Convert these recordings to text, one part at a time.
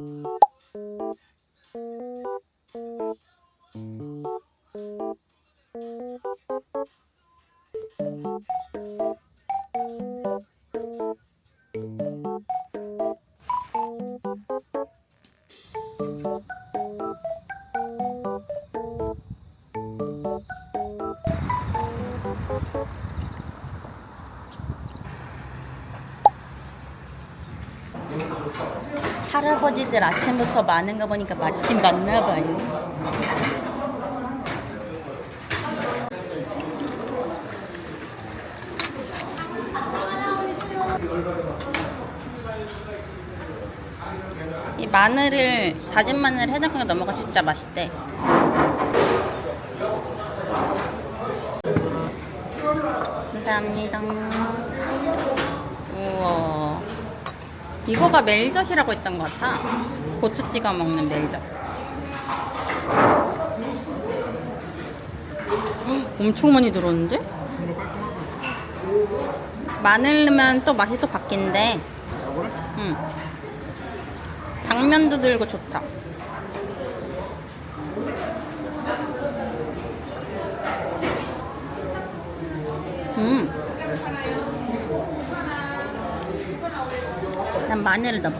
Thank you. 할아버지들 아침부터 많은 거 보니까 맛집 갔나 봐요. 이 마늘을 다진 마늘 해장국에 넣어 먹으면 진짜 맛있대. 감사합니다. 우와. 이거가 멜젓이라고 했던 것 같아. 고추 찍어 먹는 멜젓. 헉, 엄청 많이 들었는데? 마늘 넣으면 또 맛이 또 바뀐대. 응. 당면도 들고 좋다. 음. 난 마늘을 넣어.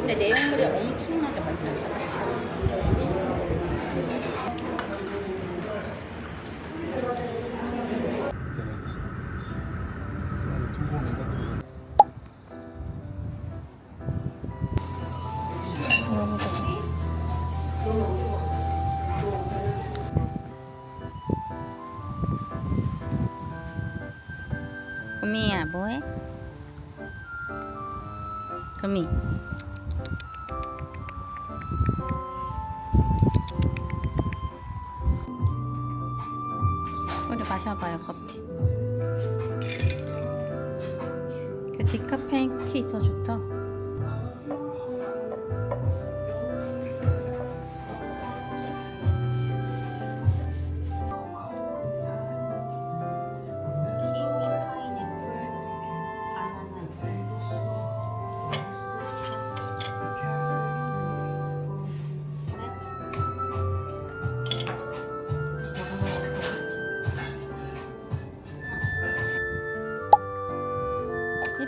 근데 내용물이 금이야 뭐해? 금이. 우리 마셔봐요 커피. 그 디카페인 티 있어 좋다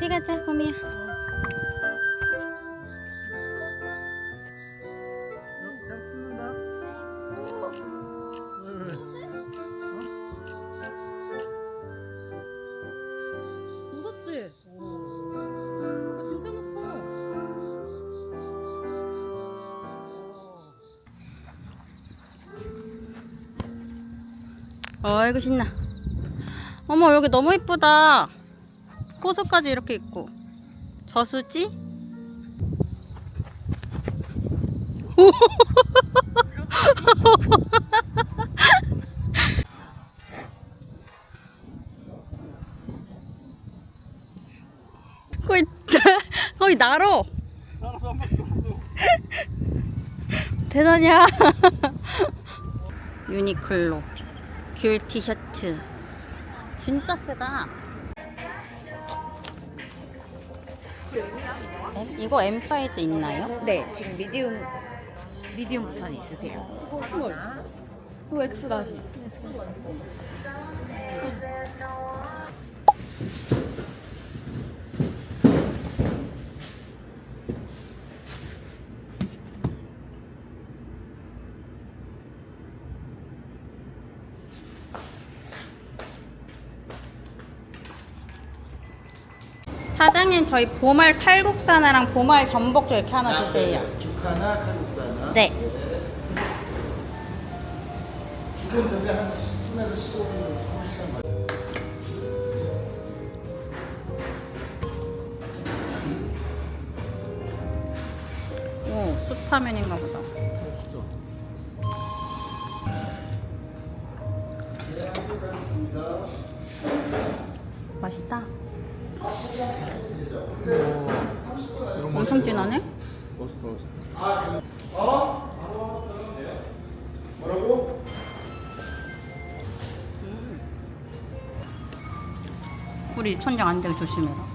이리 가자, 거미야. 무섭지? 아, 진짜 높아. 어이구 신나. 어머 여기 너무 이쁘다. 호수까지 이렇게 있고. 저수지? 거의 거의 나로. 대단이야. 유니클로 귤 티셔츠 진짜 크다 에? 이거 M 사이즈 있나요? 네, 지금 미디움 미디움부터는 있으세요. 이거 스몰. 이거 엑스 라지. 사장님 저희 보말 칼국수 하나랑 보말 전복도 이렇게 하나 주세요. 죽 하나, 칼국수 하나. 네. 죽은 근데 한 10분에서 15분 정도 시간 걸려요. 오, 수타면인가 보다. 맛있다 엄청 진하네? 멋있다 멋있다. 뭐라고? 우리 천장 안 되게 조심해라.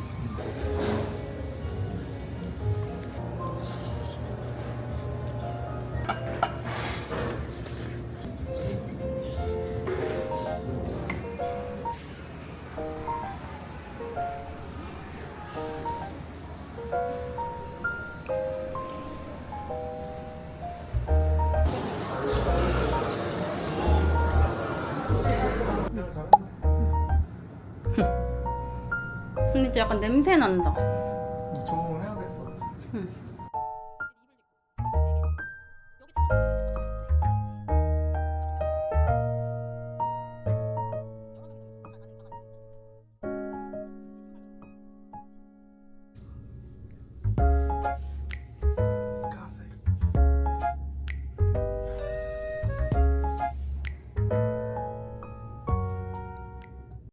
이제 약간 냄새 난다.